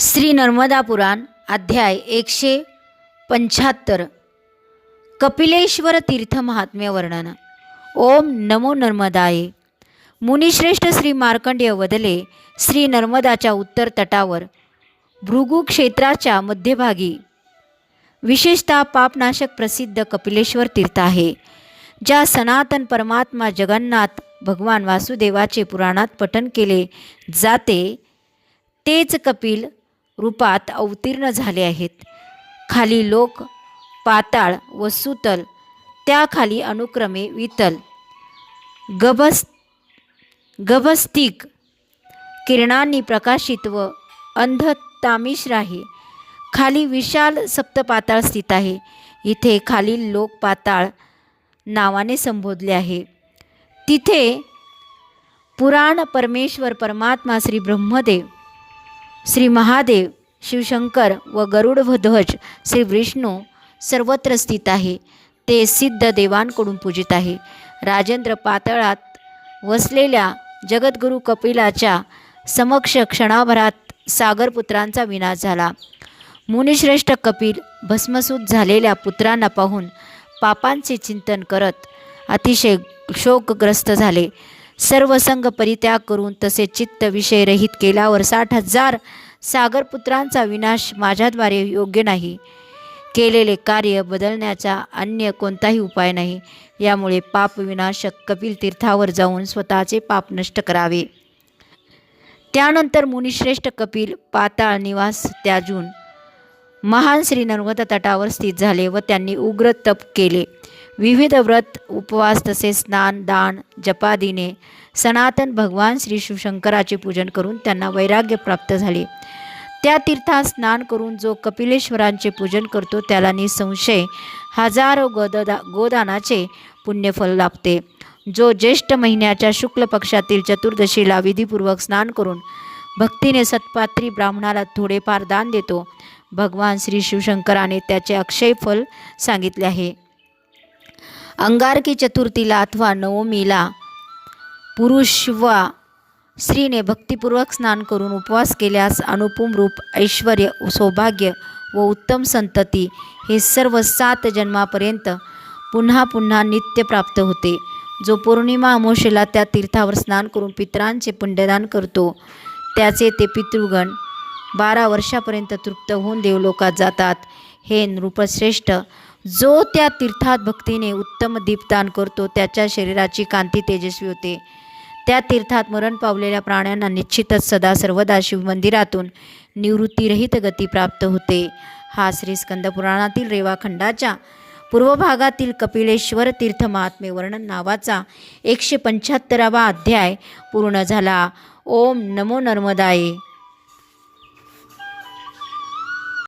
श्री नर्मदा पुराण अध्याय एकशे पंच्याहत्तर. कपिलेश्वर तीर्थ महात्म्य वर्णन. ओम नमो नर्मदाये. मुनिश्रेष्ठ श्री मार्कंडेय वदले श्री नर्मदाच्या उत्तर तटावर भृगू क्षेत्राच्या मध्यभागी. विशेषतः पापनाशक प्रसिद्ध कपिलेश्वर तीर्थ आहे ज्या सनातन परमात्मा जगन्नाथ भगवान वासुदेवाचे पुराणात पठन केले जाते. तेच कपिल रूपात अवतीर्ण झाले आहेत. खाली लोक पाताळ व सुतल त्याखाली अनुक्रमे वितल. गबस गबस्तिक किरणांनी प्रकाशित व अंध तामिश्र आहे खाली विशाल सप्तपाताळ स्थित आहे. इथे खालील लोक पाताळ नावाने संबोधले आहे. तिथे पुराण परमेश्वर परमात्मा श्री ब्रह्मदेव श्री महादेव शिवशंकर व गरुडध्वज श्री विष्णू सर्वत्र स्थित आहे. ते सिद्ध देवांकडून पूजित आहे. राजेंद्र पातळात वसलेल्या जगद्गुरू कपिलाच्या समक्ष क्षणाभरात सागरपुत्रांचा विनाश झाला. मुनिश्रेष्ठ कपिल भस्मसूत झालेल्या पुत्रांना पाहून पापांचे चिंतन करत अतिशय शोकग्रस्त झाले. सर्व संघ परित्याग करून तसे चित्त विषय रहित केल्यावर साठ हजार सागरपुत्रांचा विनाश माझ्याद्वारे योग्य नाही. केलेले कार्य बदलण्याचा अन्य कोणताही उपाय नाही. यामुळे पाप विनाशक कपिल तीर्थावर जाऊन स्वतःचे पाप नष्ट करावे. त्यानंतर मुनिश्रेष्ठ कपिल पाताळ निवास त्याजून महान श्री नर्मदा तटावर स्थित झाले व त्यांनी उग्र तप केले. विविध व्रत उपवास तसेच स्नान दान जपादीने सनातन भगवान श्री शिवशंकराचे पूजन करून त्यांना वैराग्य प्राप्त झाले. त्या तीर्थात स्नान करून जो कपिलेश्वरांचे पूजन करतो त्याला निसंशय हजारो गोददा गोदानाचे पुण्यफल लाभते. जो ज्येष्ठ महिन्याच्या शुक्ल पक्षातील चतुर्दशीला विधीपूर्वक स्नान करून भक्तीने सत्पात्री ब्राह्मणाला थोडेफार दान देतो भगवान श्री शिवशंकराने त्याचे अक्षय फल सांगितले आहे. अंगारकी चतुर्थीला अथवा नवमीला पुरुष वा स्त्रीने भक्तिपूर्वक स्नान करून उपवास केल्यास अनुपम रूप ऐश्वर सौभाग्य व उत्तम संतती हे सर्व सात जन्मापर्यंत पुन्हा पुन्हा नित्य प्राप्त होते. जो पौर्णिमा अमोशेला त्या तीर्थावर स्नान करून पितरांचे पुण्यदान करतो त्याचे ते पितृगण बारा वर्षापर्यंत तृप्त होऊन देवलोकात जातात. हे नृपश्रेष्ठ जो त्या तीर्थात भक्तीने उत्तम दीपदान करतो त्याच्या शरीराची कांती तेजस्वी होते. त्या तीर्थात मरण पावलेल्या प्राण्यांना निश्चितच सदा सर्वदा शिवमंदिरातून निवृत्तीरहित गती प्राप्त होते. हा श्री स्कंदपुराणातील रेवाखंडाच्या पूर्व भागातील कपिलेश्वर तीर्थ महात्मे वर्णन नावाचा एकशे पंच्याहत्तरावा अध्याय पूर्ण झाला. ओम नमो नर्मदाये.